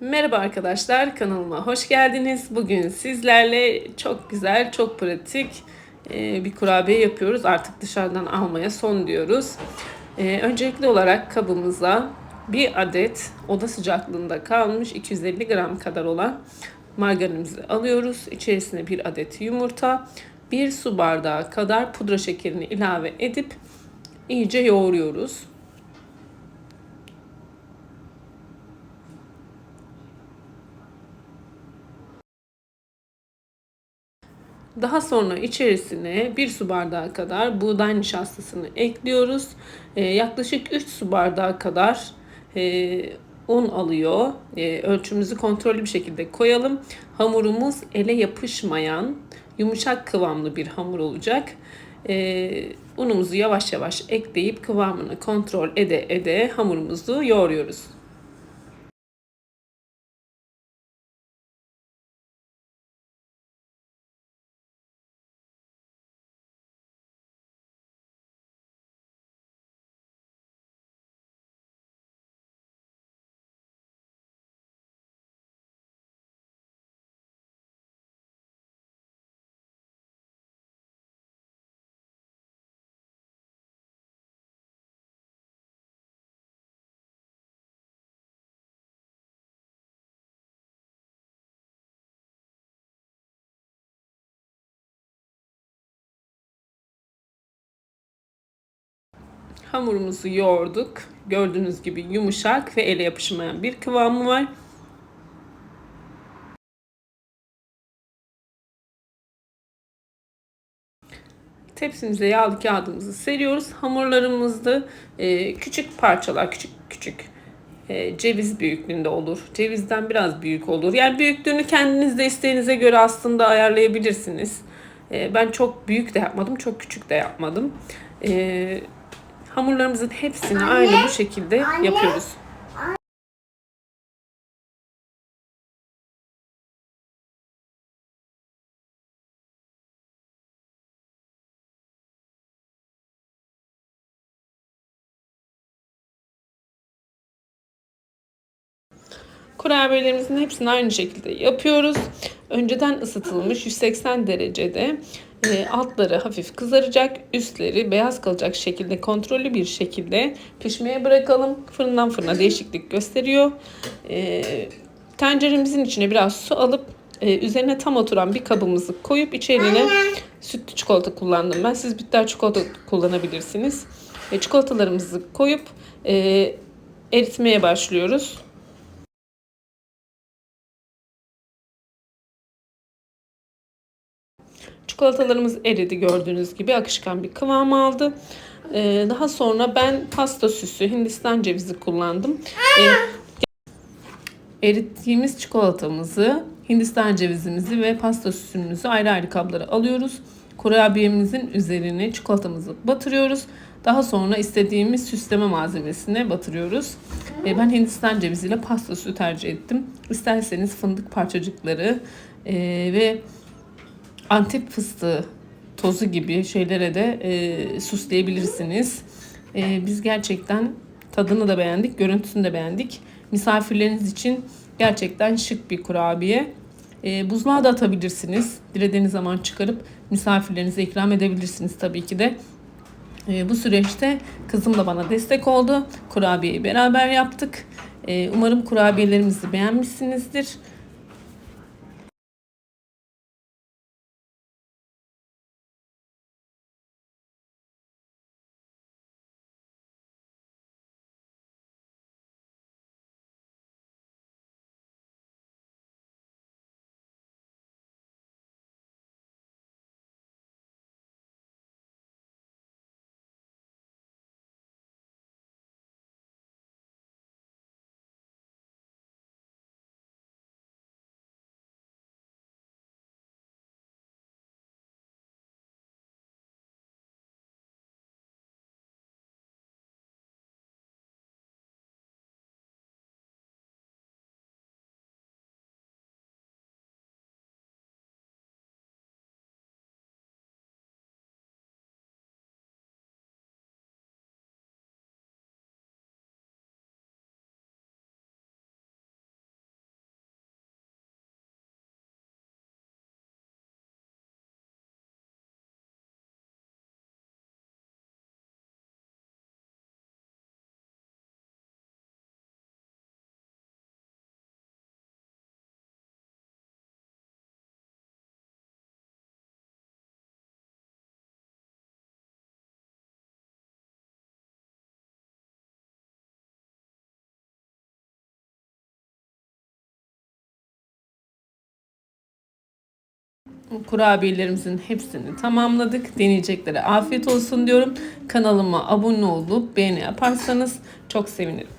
Merhaba arkadaşlar, kanalıma hoş geldiniz. Bugün sizlerle çok güzel, çok pratik e, bir kurabiye yapıyoruz. Artık dışarıdan almaya son diyoruz. E, öncelikli olarak kabımıza bir adet oda sıcaklığında kalmış 250 gram kadar olan margarinimizi alıyoruz. İçerisine bir adet yumurta, bir su bardağı kadar pudra şekerini ilave edip iyice yoğuruyoruz. Daha sonra içerisine bir su bardağı kadar buğday nişastasını ekliyoruz. Ee, yaklaşık 3 su bardağı kadar e, un alıyor. E, ölçümüzü kontrollü bir şekilde koyalım. Hamurumuz ele yapışmayan, yumuşak kıvamlı bir hamur olacak. E, unumuzu yavaş yavaş ekleyip kıvamını kontrol ede ede hamurumuzu yoğuruyoruz. Hamurumuzu yoğurduk. Gördüğünüz gibi yumuşak ve ele yapışmayan bir kıvamı var. Tepsimize yağlı kağıdımızı seriyoruz. Hamurlarımızda e, küçük parçalar, küçük küçük e, ceviz büyüklüğünde olur. Cevizden biraz büyük olur. Yani büyüklüğünü kendiniz de isteğinize göre aslında ayarlayabilirsiniz. E, ben çok büyük de yapmadım, çok küçük de yapmadım. E, hamurlarımızın hepsini anne, aynı bu şekilde anne. yapıyoruz. Kurabiyelerimizin hepsini aynı şekilde yapıyoruz. Önceden ısıtılmış 180 derecede e, altları hafif kızaracak, üstleri beyaz kalacak şekilde kontrollü bir şekilde pişmeye bırakalım. Fırından fırına değişiklik gösteriyor. E, tenceremizin içine biraz su alıp e, üzerine tam oturan bir kabımızı koyup içerine sütlü çikolata kullandım ben. Siz bitter çikolata kullanabilirsiniz. E, çikolatalarımızı koyup e, eritmeye başlıyoruz. Çikolatalarımız eridi gördüğünüz gibi akışkan bir kıvam aldı. Ee, daha sonra ben pasta süsü Hindistan cevizi kullandım. Ee, erittiğimiz çikolatamızı, Hindistan cevizimizi ve pasta süsümüzü ayrı ayrı kablara alıyoruz. Kurabiyemizin üzerine çikolatamızı batırıyoruz. Daha sonra istediğimiz süsleme malzemesine batırıyoruz. Ee, ben Hindistan ceviziyle pasta süsü tercih ettim. İsterseniz fındık parçacıkları e, ve antep fıstığı tozu gibi şeylere de e, süsleyebilirsiniz. E, biz gerçekten tadını da beğendik, görüntüsünü de beğendik. Misafirleriniz için gerçekten şık bir kurabiye. E, buzluğa da atabilirsiniz. Dilediğiniz zaman çıkarıp misafirlerinize ikram edebilirsiniz tabii ki de. E, bu süreçte kızım da bana destek oldu. Kurabiyeyi beraber yaptık. E, umarım kurabiyelerimizi beğenmişsinizdir. Kurabiyelerimizin hepsini tamamladık. Deneyeceklere afiyet olsun diyorum. Kanalıma abone olup beğeni yaparsanız çok sevinirim.